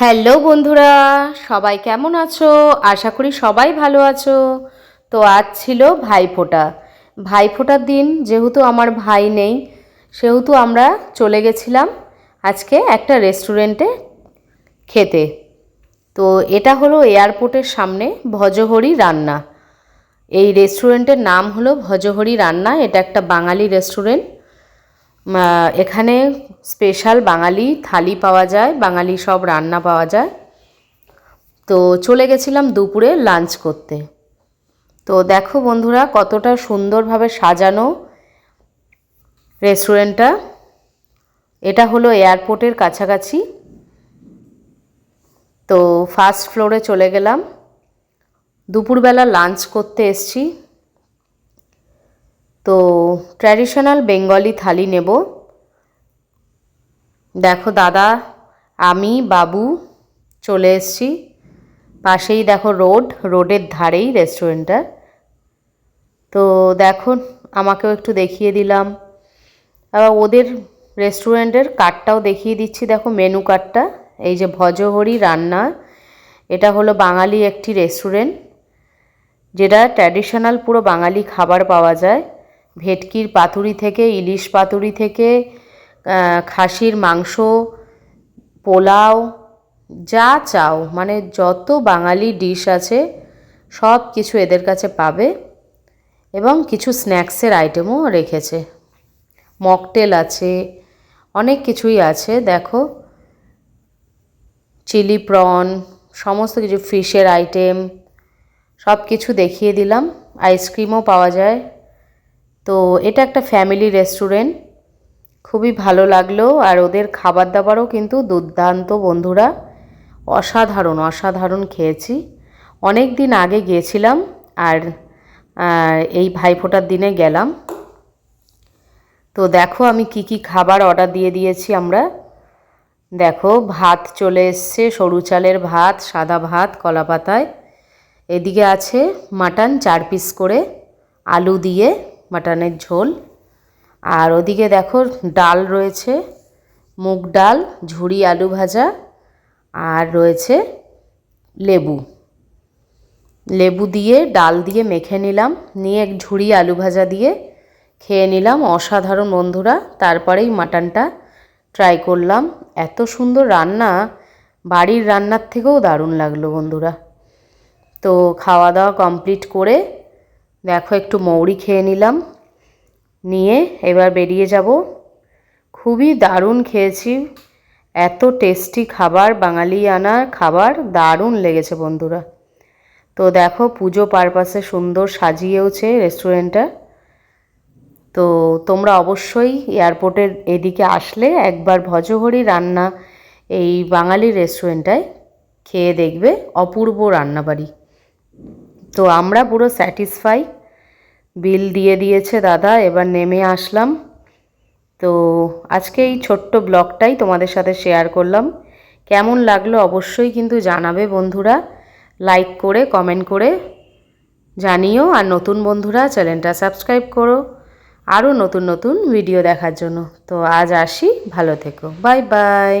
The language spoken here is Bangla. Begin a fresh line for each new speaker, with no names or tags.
হ্যালো বন্ধুরা, সবাই কেমন আছো? আশা করি সবাই ভালো আছো। তো আজ ছিল ভাইফোঁটা। ভাইফোঁটার দিন যেহেতু আমার ভাই নেই, সেহেতু আমরা চলে গেছিলাম আজকে একটা রেস্টুরেন্টে খেতে। তো এটা হলো এয়ারপোর্টের সামনে ভজহরি রান্না। এই রেস্টুরেন্টের নাম হলো ভজহরি রান্না, এটা একটা বাঙালি রেস্টুরেন্ট। এখানে স্পেশাল বাঙালি থালি পাওয়া যায়, বাঙালি সব রান্না পাওয়া যায়। তো চলে গেছিলাম দুপুরে লাঞ্চ করতে। তো দেখো বন্ধুরা, কতটা সুন্দরভাবে সাজানো রেস্টুরেন্টটা এটা হলো এয়ারপোর্টের কাছাকাছি। তো ফার্স্ট ফ্লোরে চলে গেলাম। দুপুরবেলা লাঞ্চ করতে এসছি। তো ট্র্যাডিশনাল বেঙ্গলি থালি নেব। দেখো দাদা, আমি, বাবু চলে এসছি। পাশেই দেখো রোড, রোডের ধারেই রেস্টুরেন্টটা তো দেখো, আমাকেও একটু দেখিয়ে দিলাম। আবার ওদের রেস্টুরেন্টের কার্ডটাও দেখিয়ে দিচ্ছি, দেখো মেনু কার্ডটা। এই যে ভজহরি রান্না, এটা হলো বাঙালি একটি রেস্টুরেন্ট যেটা ট্র্যাডিশনাল পুরো বাঙালি খাবার পাওয়া যায়। ভেটকির পাতুরি থেকে, ইলিশ পাতুরি থেকে খাসির মাংস, পোলাও, যা চাও মানে যত বাঙালি ডিশ আছে, সব কিছু এদের কাছে পাবে এবং কিছু স্ন্যাক্সের আইটেমও রেখেছে। মকটেল আছে, অনেক কিছুই আছে, দেখো। চিলি প্রন, সমস্ত কিছু, ফিশের আইটেম সব কিছু দেখিয়ে দিলাম। আইসক্রিমও পাওয়া যায়। তো এটা একটা ফ্যামিলি রেস্টুরেন্ট খুবই ভালো লাগল আর ওদের খাবার দাবারও কিন্তু দুর্দান্ত বন্ধুরা। অসাধারণ অসাধারণ খেয়েছি। অনেক দিন আগে গিয়েছিলাম আর এই ভাইফোঁটার দিনে গেলাম। তো দেখো আমি কি কি খাবার অর্ডার দিয়ে দিয়েছি আমরা। দেখো ভাত চলে এসছে, সরু চালের ভাত, সাদা ভাত কলা পাতায় এদিকে আছে মাটন চার পিস করে, আলু দিয়ে। মাটনের ঝোল। আর ওদিকে দেখো ডাল রয়েছে, মুগ ডাল ঝুড়ি আলু ভাজা, আর রয়েছে লেবু। লেবু দিয়ে, ডাল দিয়ে মেখে নিলাম, নিয়ে এক ঝুড়ি আলু ভাজা দিয়ে খেয়ে নিলাম। অসাধারণ বন্ধুরা, তারপরেই মাটনটা ট্রাই করলাম। এত সুন্দর রান্না, বাড়ির রান্নার থেকেও দারুণ লাগল বন্ধুরা। তো খাওয়া দাওয়া কমপ্লিট করে দেখো, একটু মৌরি খেয়ে নিলাম। নিয়ে এবার বেরিয়ে যাব। খুবই দারুণ খেয়েছি। এত টেস্টি খাবার বাঙালি আনা খাবার, দারুণ লেগেছে বন্ধুরা। তো দেখো, পুজো পারপাসে সুন্দর সাজিয়েওছে রেস্টুরেন্টটা। তো তোমরা অবশ্যই এয়ারপোর্টের এদিকে আসলে একবার ভজহরি রান্না এই বাঙালি রেস্টুরেন্টটায় খেয়ে দেখবে অপূর্ব রান্নাবাড়ি। তো আমরা পুরো স্যাটিসফাই বিল দিয়ে দিয়েছে দাদা, এবার নেমে আসলাম। তো আজকে এই ছোট্ট ব্লগটাই তোমাদের সাথে শেয়ার করলাম। কেমন লাগল অবশ্যই কিন্তু জানাবে বন্ধুরা। লাইক করে কমেন্ট করে জানিও। আর নতুন বন্ধুরা, চ্যানেলটা সাবস্ক্রাইব করো। আরও নতুন নতুন ভিডিও দেখার জন্য। তো আজ আসি, ভালো থেকো। Bye bye